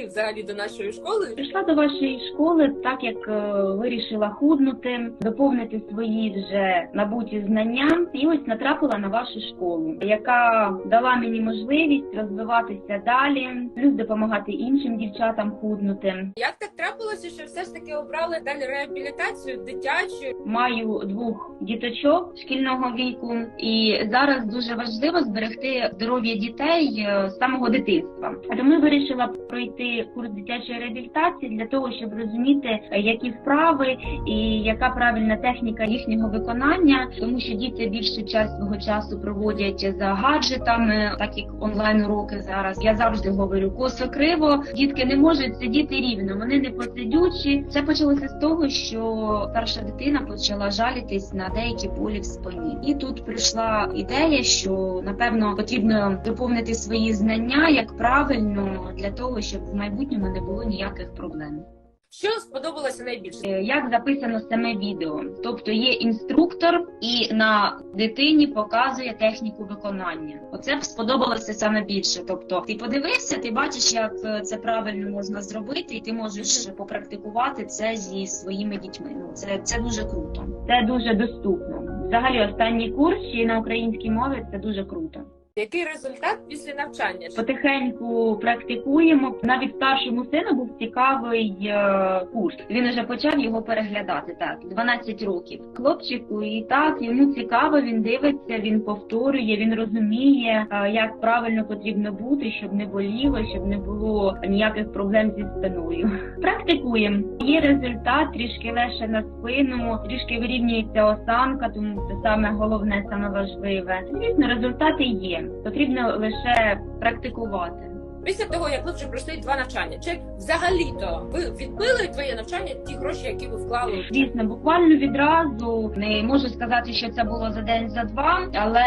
прийшли взагалі до нашої школи? Прийшла до вашої школи, так як е, вирішила худнути, доповнити свої вже набуті знання, і ось натрапила на вашу школу, яка дала мені можливість розвиватися далі, плюс допомагати іншим дівчатам худнути. Як так трапилося, що все ж таки обрали далі реабілітацію дитячу? Маю двох діточок шкільного віку, і зараз дуже важливо зберегти здоров'я дітей е, з самого дитинства. Тому вирішила пройти курс дитячої реабілітації для того, щоб розуміти, е, які вправи і яка правильна техніка їхнього виконання, тому що діти більшу часть свого часу проводять за гаджетами, так як онлайн уроки зараз. Я завжди говорю косо криво. Дітки не можуть сидіти рівно, вони не посидючі. Це почалося з того, що старша дитина почала жалітись на деякі болі в спині. І тут прийшла ідея, що напевно потрібно доповнити свої знання як правильно для того, щоб в майбутньому не було ніяких проблем. Що сподобалося найбільше? Е, Як записано саме відео, тобто є інструктор і на дитині показує техніку виконання. Оце б сподобалося саме більше. Тобто, ти подивився, ти бачиш, як е, це правильно можна зробити, і ти можеш попрактикувати це зі своїми дітьми. Ну це, це дуже круто. Це дуже доступно. Взагалі, останній курс ще на українській мові це дуже круто. Який результат після навчання? Потихеньку практикуємо. Навіть старшому сину був цікавий е, курс. Він вже почав його переглядати. Так, 12 років. Хлопчику, і так йому цікаво. Він дивиться, він повторює, він розуміє, е, як правильно потрібно бути, щоб не боліло, щоб не було ніяких проблем зі спиною. Практикуємо. Є результат, трішки легше на спину, трішки вирівнюється осанка, тому це саме головне, саме важливе. Звісно, результати є. Потрібно лише практикувати. Після того, як ви вже пройшли два навчання, чи взагалі-то ви відбили твоє навчання ті гроші, які ви вклали? Звісно, буквально відразу не можу сказати, що це було за день, за два, але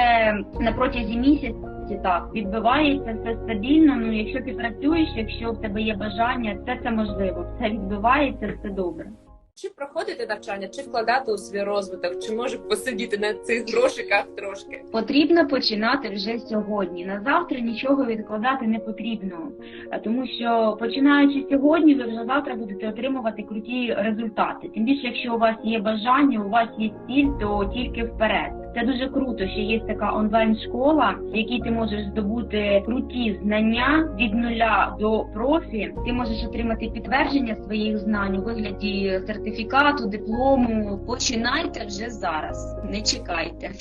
на протязі місяці так відбивається все стабільно. Ну якщо ти працюєш, якщо в тебе є бажання, це це можливо. Все відбувається, все добре. Чи проходити навчання, чи вкладати у свій розвиток, чи може посидіти на цих грошиках трошки? Потрібно починати вже сьогодні. На завтра нічого відкладати не потрібно, тому що починаючи сьогодні, ви вже завтра будете отримувати круті результати. Тим більше, якщо у вас є бажання, у вас є ціль, то тільки вперед. Це дуже круто, що є така онлайн школа, в якій ти можеш здобути круті знання від нуля до профі. Ти можеш отримати підтвердження своїх знань у вигляді сертифікату, диплому. Починайте вже зараз, не чекайте.